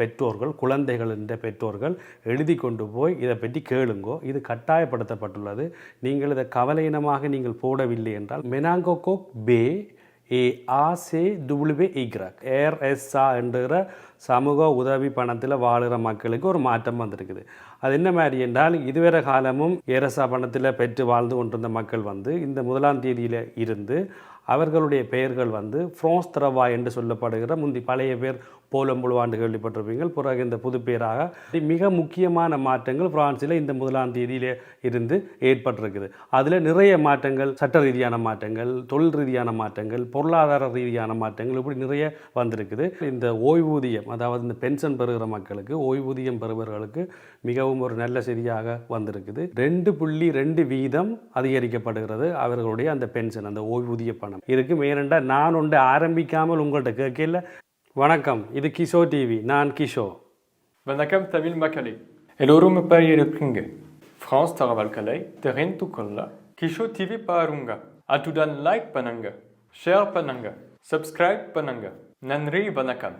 பெற்றோர்கள் குழந்தைகளின் பெற்றோர்கள் எழுதி கொண்டு போய் இதை பற்றி கேளுங்கோ. இது கட்டாயப்படுத்தப்பட்டுள்ளது. நீங்கள் இதை கவலையினமாக நீங்கள் போடவில்லை என்றால் மெனாங்கோகோக் பே ஏ ஆசே டபிள்யூபே இக்ராக் ஏர்எஸ்ஆ என்கிற சமூக உதவி பணத்தில் வாழுகிற மக்களுக்கு ஒரு மாற்றம் வந்திருக்குது. அது என்ன மாதிரி என்றால் இதுவரை காலமும் ஏரசா பணத்தில் பெற்று வாழ்ந்து கொண்டிருந்த மக்கள் வந்து இந்த முதலாம் தேதியில் இருந்து அவர்களுடைய பெயர்கள் வந்து ஃப்ரான்ஸ் தரவா என்று சொல்லப்படுகிற முந்தி பழைய பேர் போலம்புழுவாண்டு புழுவாண்டு பிறகு இந்த புது பேராக மிக முக்கியமான மாற்றங்கள் பிரான்சில் இந்த முதலாம் தேதியிலே இருந்து ஏற்பட்டிருக்குது. அதில் நிறைய மாற்றங்கள் சட்ட ரீதியான மாற்றங்கள் தொழில் ரீதியான மாற்றங்கள் பொருளாதார ரீதியான மாற்றங்கள் இப்படி நிறைய வந்திருக்குது. இந்த ஓய்வூதியம் அதாவது இந்த பென்ஷன் பெறுகிற மக்களுக்கு ஓய்வூதியம் பெறுபவர்களுக்கு மிகவும் ஒரு நல்ல செய்தியாக வந்திருக்குது. ரெண்டு புள்ளி ரெண்டு வீதம் அதிகரிக்கப்படுகிறது அவர்களுடைய அந்த பென்ஷன் அந்த ஓய்வூதிய பணம். இதுக்கு மேலண்டா நான் ஒன்று ஆரம்பிக்காமல் உங்கள்கிட்ட கேட்கல. வணக்கம் இது கிஷோ டிவி நான் கிஷோ. வணக்கம் தமிழ் மக்களே. எல்லோரும் இப்போ இருக்குங்க. ஃப்ரான்ஸ் தகவல்களை தெரிந்து கொள்ள கிஷோ டிவி பாருங்க. அத்துடன் லைக் பண்ணுங்க ஷேர் பண்ணுங்க சப்ஸ்கிரைப் பண்ணுங்க. நன்றி வணக்கம்.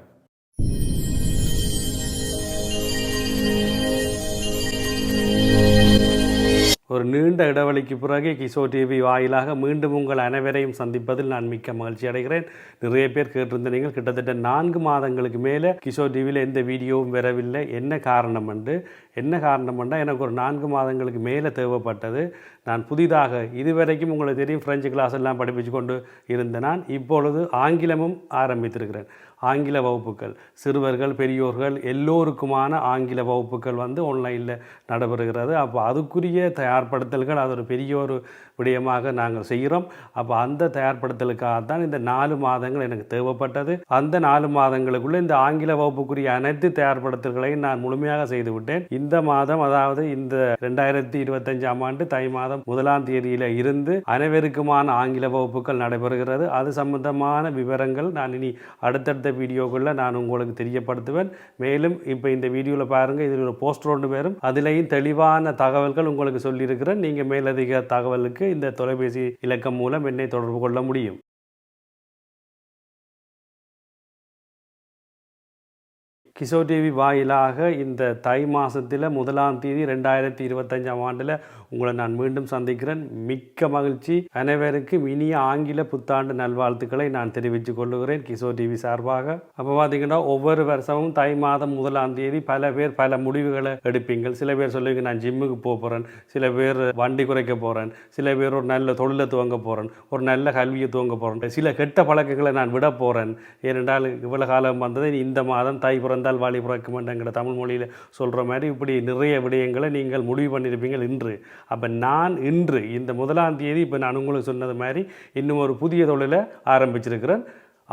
ஒரு நீண்ட இடைவெளிக்கு பிறகு கிசோ டிவி வாயிலாக மீண்டும் உங்கள் அனைவரையும் சந்திப்பதில் நான் மிக்க மகிழ்ச்சி அடைகிறேன். நிறைய பேர் கேட்டிருந்த நீங்கள் கிட்டத்தட்ட நான்கு மாதங்களுக்கு மேலே கிசோ டிவியில் எந்த வீடியோவும் வரவில்லை. என்ன காரணம் என்று என்ன காரணம் என்றால் எனக்கு ஒரு நான்கு மாதங்களுக்கு மேலே தேவைப்பட்டது. நான் புதிதாக இதுவரைக்கும் உங்களுக்கு தெரியும் ஃப்ரெஞ்சு கிளாஸ் எல்லாம் படிப்பிச்சு கொண்டு இருந்த நான் இப்பொழுது ஆங்கிலமும் ஆரம்பித்திருக்கிறேன். ஆங்கில வகுப்புகள். சிறுவர்கள் பெரியோர்கள் எல்லோருக்குமான ஆங்கில வகுப்புகள் வந்து ஆன்லைனில் நடைபெறுகிறது. அப்போ அதுக்குரிய தயார்படுத்தல்கள் அது ஒரு பெரிய ஒரு விடயமாக நாங்கள் செய்கிறோம். அப்போ அந்த தயார்படுத்தலுக்காக தான் இந்த நாலு மாதங்கள் எனக்கு தேவைப்பட்டது. அந்த நாலு மாதங்களுக்குள்ளே இந்த ஆங்கில வகுப்புக்குரிய அனைத்து தயார்படுத்தல்களையும் நான் முழுமையாக செய்துவிட்டேன் இந்த மாதம் அதாவது இந்த ரெண்டாயிரத்தி இருபத்தஞ்சாம் ஆண்டு தை மாதம் முதலாம் தேதியில் இருந்து அனைவருக்குமான ஆங்கில வகுப்புகள் நடைபெறுகிறது. அது சம்பந்தமான விவரங்கள் நான் இனி அடுத்தடுத்த வீடியோக்களில் நான் உங்களுக்கு தெரியப்படுத்துவேன். மேலும் இப்போ இந்த வீடியோவில் பாருங்கள் இதில் ஒரு போஸ்டர் ஒன்று வரும். அதிலையும் தெளிவான தகவல்கள் உங்களுக்கு சொல்லியிருக்கிறேன். நீங்கள் மேலதிக தகவலுக்கு இந்த தொலைபேசி இலக்கம் மூலம் என்னை தொடர்பு கொள்ள முடியும். கிஷோ டிவி வாயிலாக இந்த தை மாதத்தில் முதலாம் தேதி ரெண்டாயிரத்தி இருபத்தஞ்சாம் ஆண்டில் உங்களை நான் மீண்டும் சந்திக்கிறேன். மிக்க மகிழ்ச்சி. அனைவருக்கும் இனிய ஆங்கில புத்தாண்டு நல்வாழ்த்துக்களை நான் தெரிவித்துக் கொள்ளுகிறேன் கிஷோர் டிவி சார்பாக. அப்போ பார்த்தீங்கன்னா ஒவ்வொரு வருஷமும் தை மாதம் முதலாம் தேதி பல பேர் பல முடிவுகளை எடுப்பீங்கள். சில பேர் சொல்லுவீங்க நான் ஜிம்முக்கு போக போகிறேன் சில பேர் வண்டி குறைக்க போகிறேன் சில பேர் ஒரு நல்ல தொழிலை துவங்க போகிறேன் ஒரு நல்ல கல்வியை துவங்க போகிறேன் சில கெட்ட பழக்கங்களை நான் விட போகிறேன் ஏனென்றால் இவ்வளோ காலம் வந்தது இந்த மாதம் தை பிறந்தால் வாலி பிறக்குமெண்டங்கிற தமிழ் மொழியில் சொல்கிற மாதிரி இப்படி நிறைய விடயங்களை நீங்கள் முடிவு பண்ணியிருப்பீங்கள் இன்று. அப்போ நான் இன்று இந்த முதலாம் தேதி இப்போ நான் உங்களுக்கு சொன்னது மாதிரி இன்னும் ஒரு புதிய தொழிலை ஆரம்பிச்சிருக்கிறேன்.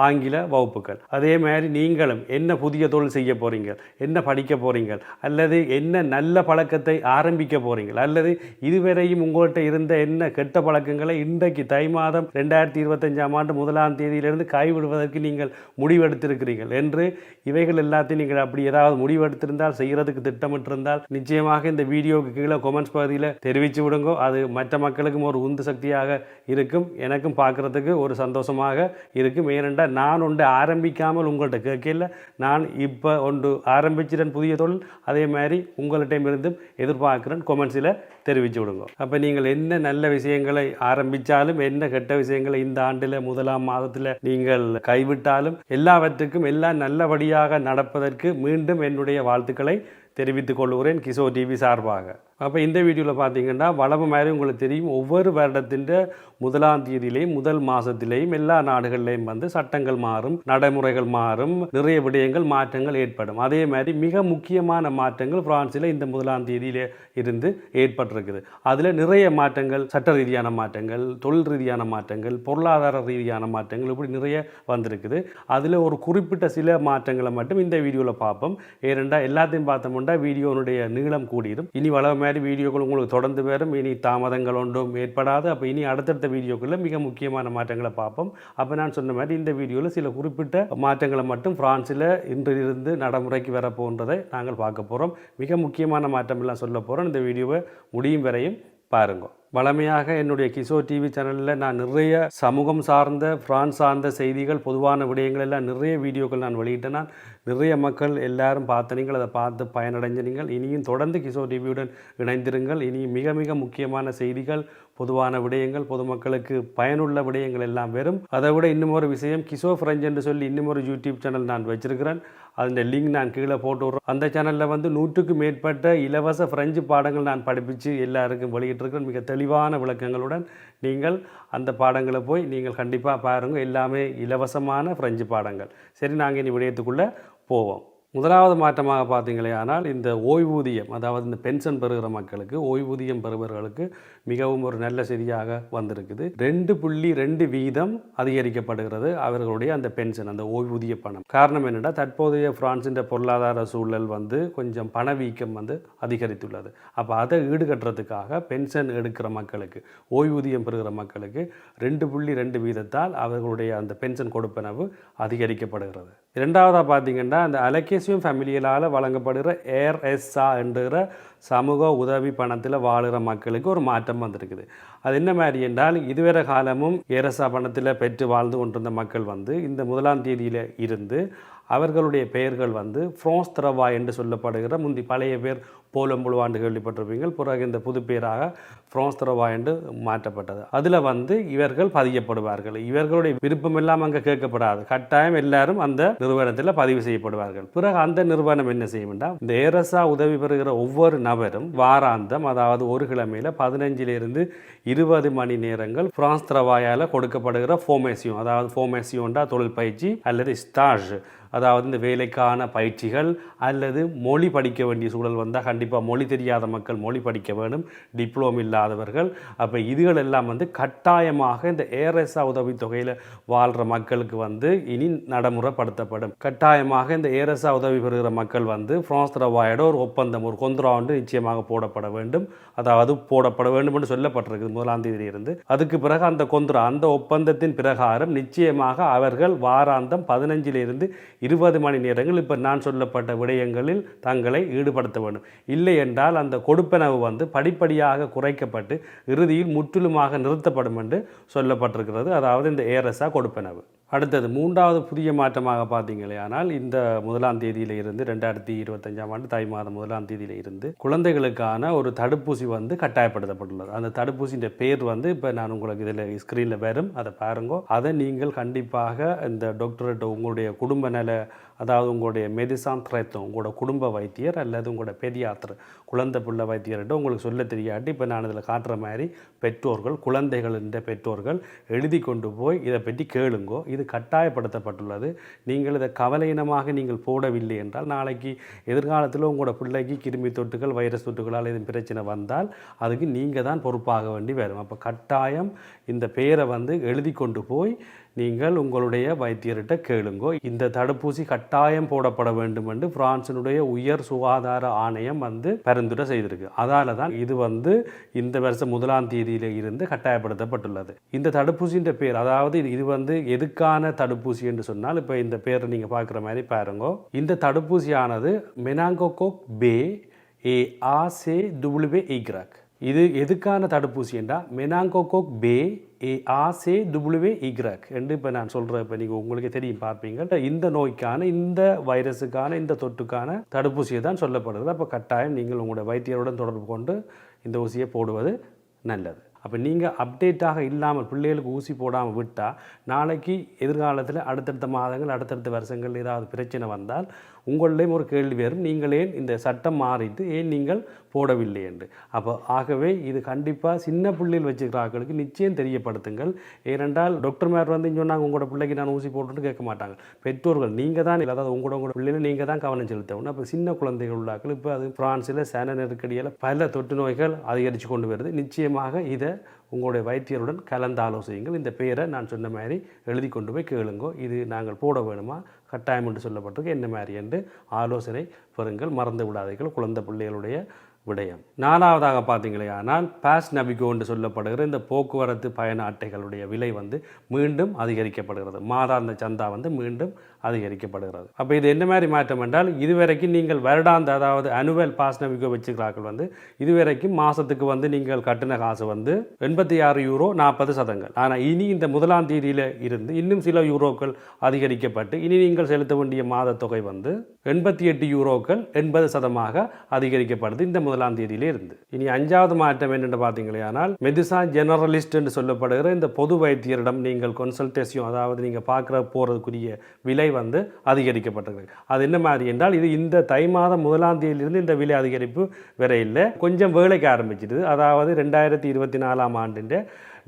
ஆங்கில வகுப்புகள். அதே மாதிரி நீங்களும் என்ன புதிய தொழில் செய்ய போகிறீங்க என்ன படிக்க போகிறீங்க அல்லது என்ன நல்ல பழக்கத்தை ஆரம்பிக்க போகிறீங்க அல்லது இதுவரையும் உங்கள்கிட்ட இருந்த என்ன கெட்ட பழக்கங்களை இன்றைக்கு தை மாதம் ரெண்டாயிரத்தி இருபத்தஞ்சாம் ஆண்டு முதலாம் தேதியிலிருந்து கைவிடுவதற்கு நீங்கள் முடிவெடுத்திருக்கிறீர்கள் என்று இவைகள் எல்லாத்தையும் நீங்கள் அப்படி ஏதாவது முடிவெடுத்திருந்தால் செய்கிறதுக்கு திட்டமிட்டிருந்தால் நிச்சயமாக இந்த வீடியோவுக்கு கீழே கொமெண்ட்ஸ் பகுதியில் தெரிவித்து விடுங்கோ. அது மற்ற மக்களுக்கும் ஒரு உந்து சக்தியாக இருக்கும். எனக்கும் பார்க்குறதுக்கு ஒரு சந்தோஷமாக இருக்கும். ஏனென்றால் நான் ஒன்று ஆரம்பிக்காமல் உங்கள்கிட்ட கேட்கல நான் இப்போ ஒன்று ஆரம்பிச்சிட்டேன் புதிய தொழில். அதே மாதிரி உங்கள்கிட்டமிருந்தும் எதிர்பார்க்குறேன். கொமெண்ட்ஸில் தெரிவித்து விடுங்க. அப்போ நீங்கள் என்ன நல்ல விஷயங்களை ஆரம்பித்தாலும் என்ன கெட்ட விஷயங்களை இந்த ஆண்டில் முதலாம் மாதத்தில் நீங்கள் கைவிட்டாலும் எல்லாவற்றுக்கும் எல்லாம் நல்லபடியாக நடப்பதற்கு மீண்டும் என்னுடைய வாழ்த்துக்களை தெரிவித்துக் கொள்கிறேன் கிஷோர் டிவி சார்பாக. அப்போ இந்த வீடியோவில் பார்த்தீங்கன்னா வளமை மாதிரி உங்களுக்கு தெரியும். ஒவ்வொரு வருடத்தின் முதலாம் தேதியிலையும் முதல் மாதத்திலையும் எல்லா நாடுகள்லையும் வந்து சட்டங்கள் மாறும் நடைமுறைகள் மாறும் நிறைய விடயங்கள் மாற்றங்கள் ஏற்படும். அதே மாதிரி மிக முக்கியமான மாற்றங்கள் பிரான்சில் இந்த முதலாம் தேதியிலே இருந்து ஏற்பட்டிருக்குது. அதில் நிறைய மாற்றங்கள் சட்ட ரீதியான மாற்றங்கள் தொழில் ரீதியான மாற்றங்கள் பொருளாதார ரீதியான மாற்றங்கள் இப்படி நிறைய வந்திருக்குது. அதில் ஒரு குறிப்பிட்ட சில மாற்றங்களை மட்டும் இந்த வீடியோவில் பார்ப்போம். ஏனென்றால் எல்லாத்தையும் பார்த்தோம்னா வீடியோனுடைய நீளம் கூடிடும் இனி வள மாதிரி வீடியோக்கள் உங்களுக்கு தொடர்ந்து வரும். இனி தாமதங்கள் ஒன்றும் ஏற்படாது. அப்போ இனி அடுத்தடுத்த வீடியோக்களில் மிக முக்கியமான மாற்றங்களை பார்ப்போம். அப்போ நான் சொன்ன மாதிரி இந்த வீடியோவில் சில குறிப்பிட்ட மாற்றங்களை மட்டும் ஃப்ரான்ஸில் இன்றிலிருந்து நடைமுறைக்கு வர போன்றதை நாங்கள் பார்க்க போகிறோம் மிக முக்கியமான மாற்றமெல்லாம் சொல்ல போகிறோம் இந்த வீடியோவை முடியும் வரையும் பாருங்க. வளமையாக என்னுடைய கிசோ டிவி சேனலில் நான் நிறைய சமூகம் சார்ந்த ஃப்ரான்ஸ் சார்ந்த செய்திகள் பொதுவான விடயங்கள் எல்லாம் நிறைய வீடியோக்கள் நான் வெளியிட்டேன். நான் நிறைய மக்கள் எல்லாரும் பார்த்து நீங்கள் அதை பார்த்து பயனடைஞ்ச நீங்கள் இனியும் தொடர்ந்து கிஷோர் டிவியுடன் இணைந்திருங்கள். இனியும் மிக மிக முக்கியமான செய்திகள் பொதுவான விடயங்கள் பொதுமக்களுக்கு பயனுள்ள விடயங்கள் எல்லாம் வரும். அதை விட இன்னும் ஒரு விஷயம் கிஷோ ஃப்ரெஞ்ச் என்று சொல்லி இன்னும் ஒரு யூடியூப் சேனல் நான் வச்சிருக்கிறேன். அந்த லிங்க் நான் கீழே போட்டு விட்றேன் அந்த சேனலில் வந்து நூற்றுக்கு மேற்பட்ட இலவச ஃப்ரெஞ்சு பாடங்கள் நான் படிப்பித்து எல்லாருக்கும் வெளியிட்டிருக்கிறேன். மிக தெளிவான விளக்கங்களுடன் நீங்கள் அந்த பாடங்களை போய் நீங்கள் கண்டிப்பாக பாருங்கள் எல்லாமே இலவசமான ஃப்ரெஞ்சு பாடங்கள். சரி நாங்கள் இனி விடயத்துக்குள்ளே போவோம். முதலாவது மாற்றமாக பார்த்தீங்களே ஆனால் இந்த ஓய்வூதியம் அதாவது இந்த பென்ஷன் பெறுகிற மக்களுக்கு ஓய்வூதியம் பெறுபவர்களுக்கு மிகவும் ஒரு நல்ல செய்தியாக வந்திருக்குது. ரெண்டு புள்ளி ரெண்டு வீதம் அதிகரிக்கப்படுகிறது அவர்களுடைய அந்த பென்ஷன் அந்த ஓய்வூதிய பணம். காரணம் என்னென்னா தற்போதைய பிரான்சின் பொருளாதார சூழல் வந்து கொஞ்சம் பணவீக்கம் வந்து அதிகரித்துள்ளது. அப்போ அதை ஈடுகட்டுறதுக்காக பென்ஷன் எடுக்கிற மக்களுக்கு ஓய்வூதியம் பெறுகிற மக்களுக்கு ரெண்டு புள்ளி ரெண்டு வீதத்தால் அவர்களுடைய அந்த பென்ஷன் கொடுப்பனவு அதிகரிக்கப்படுகிறது. இரண்டாவதாக பார்த்தீங்கன்னா அந்த அலகேசியம் ஃபேமிலியலால் வழங்கப்படுகிற ஏர்எஸ்ஆ என்கிற சமூக உதவி பணத்தில் வாழுகிற மக்களுக்கு ஒரு மாற்றம் வந்திருக்குது. அது என்ன மாதிரி என்றால் இதுவரை காலமும் ஏரசா பணத்தில் பெற்று வாழ்ந்து கொண்டிருந்த மக்கள் வந்து இந்த முதலாம் தேதியில் இருந்து அவர்களுடைய பெயர்கள் வந்து ஃப்ரோன்ஸ் திரவா என்று சொல்லப்படுகிற முந்தி பழைய பேர் போலம்புழுவாண்டு கேள்விப்பட்டிருப்பீங்கள் பிறகு இந்த புது பேராக ஃப்ரான்ஸ் திரவா என்று மாற்றப்பட்டது. அதில் வந்து இவர்கள் பதியப்படுவார்கள். இவர்களுடைய விருப்பம் எல்லாம் அங்கே கேட்கப்படாது. கட்டாயம் எல்லாரும் அந்த நிறுவனத்தில் பதிவு செய்யப்படுவார்கள். பிறகு அந்த நிறுவனம் என்ன செய்யும் இந்த ஏரசா உதவி பெறுகிற ஒவ்வொரு நபரும் வாராந்தம் அதாவது ஒரு கிழமையில் பதினஞ்சிலிருந்து இருபது மணி நேரங்கள் ஃப்ரான்ஸ் திரவாயால் கொடுக்கப்படுகிற ஃபோமேசியம் அதாவது ஃபோமேசியோண்டா தொழில் பயிற்சி அல்லது ஸ்டாஷ் அதாவது இந்த வேலைக்கான பயிற்சிகள் அல்லது மொழி படிக்க வேண்டிய சூழல் வந்தால் கண்டிப்பாக மொழி தெரியாத மக்கள் மொழி படிக்க வேண்டும் டிப்ளோம் இல்லாதவர்கள். அப்போ இதுகள் எல்லாம் வந்து கட்டாயமாக இந்த ஏஆர்எஸ்ஆ உதவித்தொகையில் வாழ்கிற மக்களுக்கு வந்து இனி நடைமுறைப்படுத்தப்படும். கட்டாயமாக இந்த ஏஆர்எஸ்ஆ உதவி பெறுகிற மக்கள் வந்து ஃப்ரான்ஸ் ஒரு ஒப்பந்தம் ஒரு கொந்தரா நிச்சயமாக போடப்பட வேண்டும். அதாவது போடப்பட வேண்டும் என்று சொல்லப்பட்டிருக்குது முதலாம் தேதியிலிருந்து. அதுக்கு பிறகு அந்த கொந்தரா அந்த ஒப்பந்தத்தின் பிரகாரம் நிச்சயமாக அவர்கள் வாராந்தம் பதினஞ்சிலிருந்து இருபது மணி நேரங்கள் இப்போ நான் சொல்லப்பட்ட விடயங்களில் தங்களை ஈடுபடுத்த வேண்டும். இல்லை என்றால் அந்த கொடுப்பனவு வந்து படிப்படியாக குறைக்கப்பட்டு இறுதியில் முற்றிலுமாக நிறுத்தப்படும் என்று சொல்லப்பட்டிருக்கிறது. அதாவது இந்த ஏரஸா கொடுப்பனவு. அடுத்தது மூன்றாவது புதிய மாற்றமாக பார்த்தீங்களே ஆனால் இந்த முதலாம் தேதியில இருந்து ரெண்டாயிரத்தி இருபத்தஞ்சாம் ஆண்டு தை மாதம் முதலாம் தேதியில இருந்து குழந்தைகளுக்கான ஒரு தடுப்பூசி வந்து கட்டாயப்படுத்தப்பட்டுள்ளது. அந்த தடுப்பூசியின் பேர் வந்து இப்போ நான் உங்களுக்கு இதில் ஸ்க்ரீனில் வரும். அதை பாருங்க. அதை நீங்கள் கண்டிப்பாக இந்த டாக்டர்கிட்ட உங்களுடைய குடும்ப நல அதாவது உங்களுடைய மெதிசான் திரைத்தம் உங்களோட குடும்ப வைத்தியர் அல்லது உங்களோட பெரியாத்தர் குழந்தை பிள்ளை வைத்தியர்கிட்ட உங்களுக்கு சொல்ல தெரியாட்டி இப்போ நான் இதில் காட்டுற மாதிரி பெற்றோர்கள் குழந்தைகள் பெற்றோர்கள் எழுதி கொண்டு போய் இதை பற்றி கேளுங்கோ. இது கட்டாயப்படுத்தப்பட்டுள்ளது. நீங்கள் இதை கவலையினமாக நீங்கள் போடவில்லை என்றால் நாளைக்கு எதிர்காலத்தில் உங்களோட பிள்ளைக்கு கிருமி தொட்டுகள் வைரஸ் தொட்டுகளால் எதுவும் பிரச்சனை வந்தால் அதுக்கு நீங்கள் தான் பொறுப்பாக வேண்டி வரும். அப்போ கட்டாயம் இந்த பெயரை வந்து எழுதி கொண்டு போய் நீங்கள் உங்களுடைய வைத்தியர்கிட்ட கேளுங்கோ. இந்த தடுப்பூசி கட்டாயம் போடப்பட வேண்டும் என்று பிரான்சினுடைய உயர் சுகாதார ஆணையம் வந்து பரிந்துரை செய்திருக்கு. அதால தான் இது வந்து இந்த வருஷம் முதலாம் தேதியில இருந்து கட்டாயப்படுத்தப்பட்டுள்ளது. இந்த தடுப்பூசின்ற பேர் அதாவது இது- வந்து எதுக்கான தடுப்பூசி என்று சொன்னால் இப்போ இந்த பேரை நீங்கள் பார்க்குற மாதிரி பாருங்க. இந்த தடுப்பூசியானது மெனாங்கோகோக் பே ஏ ஆசே டபிள்யூஏ இக்ராக் இது எதுக்கான தடுப்பூசி என்றால் மெனாங்கோகோக் பே ஏ ஆசே டுபுளுவே இக்ராக் என்று இப்போ நான் சொல்கிறேன் இப்போ நீங்கள் உங்களுக்கு தெரியும் பார்ப்பீங்க இந்த நோய்க்கான இந்த வைரஸுக்கான இந்த தொற்றுக்கான தடுப்பூசியை தான் சொல்லப்படுது அப்போ கட்டாயம் நீங்கள் உங்களுடைய வைத்தியருடன் தொடர்பு கொண்டு இந்த ஊசியை போடுவது நல்லது. அப்போ நீங்கள் அப்டேட்டாக இல்லாமல் பிள்ளைகளுக்கு ஊசி போடாமல் விட்டால் நாளைக்கு எதிர்காலத்தில் அடுத்தடுத்த மாதங்கள் அடுத்தடுத்த வருஷங்கள் ஏதாவது பிரச்சனை வந்தால் உங்களிடையும் ஒரு கேள்வி வரும். நீங்கள் ஏன் இந்த சட்டம் மாறிட்டு ஏன் நீங்கள் போடவில்லை என்று? அப்போ ஆகவே இது கண்டிப்பாக சின்ன பிள்ளைகள் வச்சுக்கிறாக்களுக்கு நிச்சயம் தெரியப்படுத்துங்கள். ஏனென்றால் டாக்டர் மேர் வந்து சொன்னாங்க உங்களோட பிள்ளைக்கு நான் ஊசி போட்டுன்னு கேட்க மாட்டாங்க. பெற்றோர்கள் நீங்கள் தான் அதாவது உங்களோட உங்களோட பிள்ளைகள் நீங்கள் தான் கவனம் செலுத்தணும் அப்போ சின்ன குழந்தைகள் உள்ளாக்கள் இப்போ அது பிரான்சில் சன நெருக்கடியில் பல தொற்று நோய்கள் அதிகரித்து கொண்டு வருது. நிச்சயமாக இதை உங்களுடைய வைத்தியருடன் கலந்து ஆலோசியுங்கள் இந்த பெயரை நான் சொன்ன மாதிரி எழுதி கொண்டு போய் கேளுங்கோ. இது நாங்கள் போட வேணுமா? கட்டாயம் என்று சொல்லப்பட்டிருக்கு. என்ன மாதிரி என்று ஆலோசனை பெறுங்கள். மறந்து விடாதீர்கள். குழந்தை பிள்ளைகளுடைய விடயம். நாலாவதாக பார்த்தீங்களே ஆனால் பாஸ் நபிகோ என்று சொல்லப்படுகிற இந்த போக்குவரத்து பயண அட்டைகளுடைய விலை வந்து மீண்டும் அதிகரிக்கப்படுகிறது. மாதாந்த சந்தா வந்து மீண்டும் அதிகரிக்கப்படுகிறது. அப்போ இது என்ன மாதிரி மாற்றம் என்றால் இதுவரைக்கும் நீங்கள் வருடாந்த அதாவது அனுவல் பாஸ் நம்பிக்கை வச்சுக்கிறார்கள் வந்து இதுவரைக்கும் மாதத்துக்கு வந்து நீங்கள் கட்டின காசு வந்து எண்பத்தி ஆறு யூரோ நாற்பது சதங்கள். ஆனால் இனி இந்த முதலாம் தேதியில் இருந்து இன்னும் சில யூரோக்கள் அதிகரிக்கப்பட்டு இனி நீங்கள் செலுத்த வேண்டிய மாத தொகை வந்து எண்பத்தி எட்டு யூரோக்கள் எண்பது சதமாக அதிகரிக்கப்படுது இந்த முதலாம் தேதியிலே இருந்து. இனி அஞ்சாவது மாற்றம் என்னென்னு பார்த்தீங்களே ஆனால் மெதிசா ஜெனரலிஸ்ட் என்று சொல்லப்படுகிற இந்த பொது வைத்தியரிடம் நீங்கள் கன்சல்டேஷன் அதாவது நீங்கள் பார்க்குற போகிறதுக்குரிய விலை வந்து அதிகரிக்கப்பட்டிருக்கு. அது என்ன மாதிரி என்றால் இது இந்த தை மாதம் முதலாம் தேதியிலிருந்து இந்த விலை அதிகரிப்பு வர இல்லை. கொஞ்சம் வேலைக்கு ஆரம்பிச்சிடுது அதாவது ரெண்டாயிரத்தி இருபத்தி நாலாம் ஆண்டின்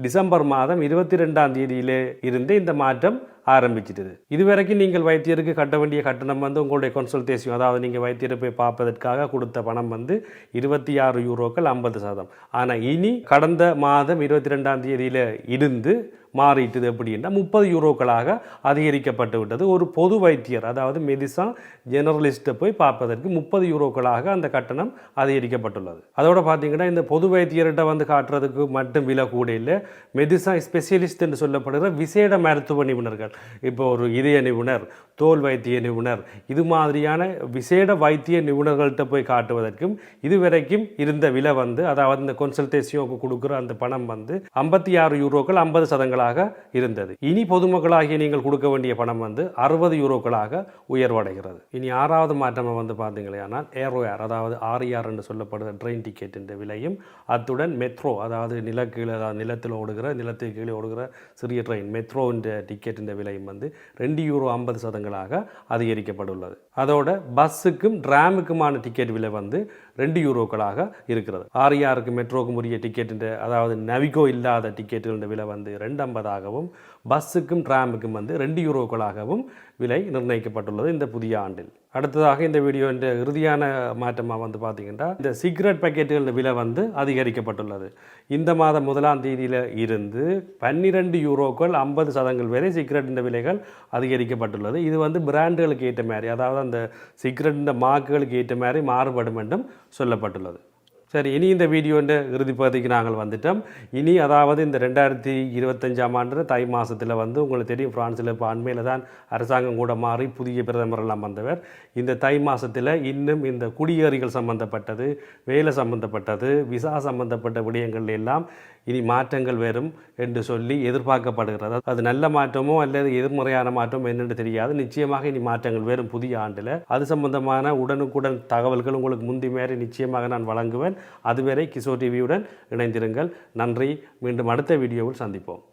டிசம்பர் மாதம் இருபத்தி ரெண்டாம் தேதியிலே இருந்து இந்த மாற்றம் ஆரம்பிச்சிட்டது. இதுவரைக்கும் நீங்கள் வைத்தியருக்கு கட்ட வேண்டிய கட்டணம் வந்து உங்களுடைய கன்சல்டேஷன் அதாவது நீங்கள் வைத்தியரை போய் பார்ப்பதற்காக கொடுத்த பணம் வந்து இருபத்தி ஆறு யூரோக்கள் ஐம்பது சதம். ஆனால் இனி கடந்த மாதம் இருபத்தி ரெண்டாம் தேதியில் இருந்து மாறிட்டது எப்படின்னா முப்பது யூரோக்களாக அதிகரிக்கப்பட்டு விட்டது. ஒரு பொது வைத்தியர் அதாவது மெடிசன் ஜெனரலிஸ்ட்டை போய் பார்ப்பதற்கு முப்பது யூரோக்களாக அந்த கட்டணம் அதிகரிக்கப்பட்டுள்ளது. அதோட பார்த்தீங்கன்னா இந்த பொது வைத்தியர்கிட்ட வந்து காட்டுறதுக்கு மட்டும் விலை கூட இல்லை. மெடிசன் ஸ்பெஷலிஸ்ட் என்று சொல்லப்படுகிற விசேட மருத்துவ நிபுணர்கள் இப்போ ஒரு இதய நிபுணர் தோல் வைத்திய நிபுணர் இது மாதிரியான விசேட வைத்திய நிபுணர்கள்ட்ட போய் காட்டுவதற்கும் இதுவரைக்கும் இருந்த விலை வந்து அதாவது இந்த கன்சல்டேஷனுக்கு கொடுக்குற அந்த பணம் வந்து ஐம்பத்தி ஆறு யூரோக்கள் ஐம்பது சதங்களாக இருந்தது. இனி பொதுமக்களாகிய நீங்கள் கொடுக்க வேண்டிய பணம் வந்து அறுபது யூரோக்களாக உயர்வடைகிறது. இனி ஆறாவது மாற்றம் வந்து பார்த்தீங்களே ஆனால் ஏரோயார் அதாவது ஆர்இஆர் என்று சொல்லப்படுகிற ட்ரெயின் டிக்கெட்டின் விலையும் அத்துடன் மெட்ரோ அதாவது நிலக்கீழே அதாவது நிலத்தில் ஓடுகிற நிலத்துக்கு கீழே ஓடுகிற சிறிய ட்ரெயின் மெட்ரோன்ற டிக்கெட்டின் விலையும் வந்து ரெண்டு யூரோ ஐம்பது சதங்களாக அதிகரிக்கப்பட்டுள்ளது. அதோட பஸ்ஸுக்கும் டிராமுக்குமான டிக்கெட் விலை வந்து ரெண்டு யூரோக்களாக இருக்கிறது. ஆர்இஆருக்கு மெட்ரோக்கும் உரிய டிக்கெட்டு அதாவது நவிகோ இல்லாத டிக்கெட்டுகளின் விலை வந்து ரெண்டு ஐம்பதாகவும் பஸ்ஸுக்கும் ட்ராமுக்கும் வந்து ரெண்டு யூரோக்களாகவும் விலை நிர்ணயிக்கப்பட்டுள்ளது இந்த புதிய ஆண்டில். அடுத்ததாக இந்த வீடியோ இந்த இறுதியான மாற்றமாக வந்து பார்த்திங்கன்னா இந்த சிகரெட் பாக்கெட்டுகளின் விலை வந்து அதிகரிக்கப்பட்டுள்ளது. இந்த மாதம் முதலாம் தேதியில் இருந்து பன்னிரெண்டு யூரோக்கள் ஐம்பது சதங்கள் வரை சிகரெட்டின் விலைகள் அதிகரிக்கப்பட்டுள்ளது. இது வந்து பிராண்டுகளுக்கு ஏற்ற மாதிரி அதாவது அந்த சிகரெட்டின் மார்க்குகளுக்கு ஏற்ற மாதிரி மாறுபடும் என்றும் சொல்லப்பட்டுள்ளது. சரி இனி இந்த வீடியோன்ற இறுதி பகுதிக்கு நாங்கள் வந்துட்டோம். இனி அதாவது இந்த ரெண்டாயிரத்தி இருபத்தஞ்சாம் ஆண்டு தை மாதத்தில் வந்து உங்களுக்கு தெரியும் ஃப்ரான்ஸில் இப்போ அண்மையில் தான் அரசாங்கம் கூட மாறி புதிய பிரதமரெல்லாம் வந்தவர். இந்த தை மாதத்தில் இன்னும் இந்த குடியேறிகள் சம்பந்தப்பட்டது வேலை சம்பந்தப்பட்டது விசா சம்பந்தப்பட்ட விடயங்கள் எல்லாம் இனி மாற்றங்கள் வரும் என்று சொல்லி எதிர்பார்க்கப்படுகிறது. அது நல்ல மாற்றமோ அல்லது எதிர்மறையான மாற்றமோ என்னென்று தெரியாது. நிச்சயமாக இனி மாற்றங்கள் வரும் புதிய ஆண்டில். அது சம்பந்தமான உடனுக்குடன் தகவல்கள் உங்களுக்கு முந்தி மாரி நிச்சயமாக நான் வழங்குவேன். அதுவரை கிஷோர் டிவியுடன் இணைந்திருங்கள். நன்றி. மீண்டும் அடுத்த வீடியோவில் சந்திப்போம்.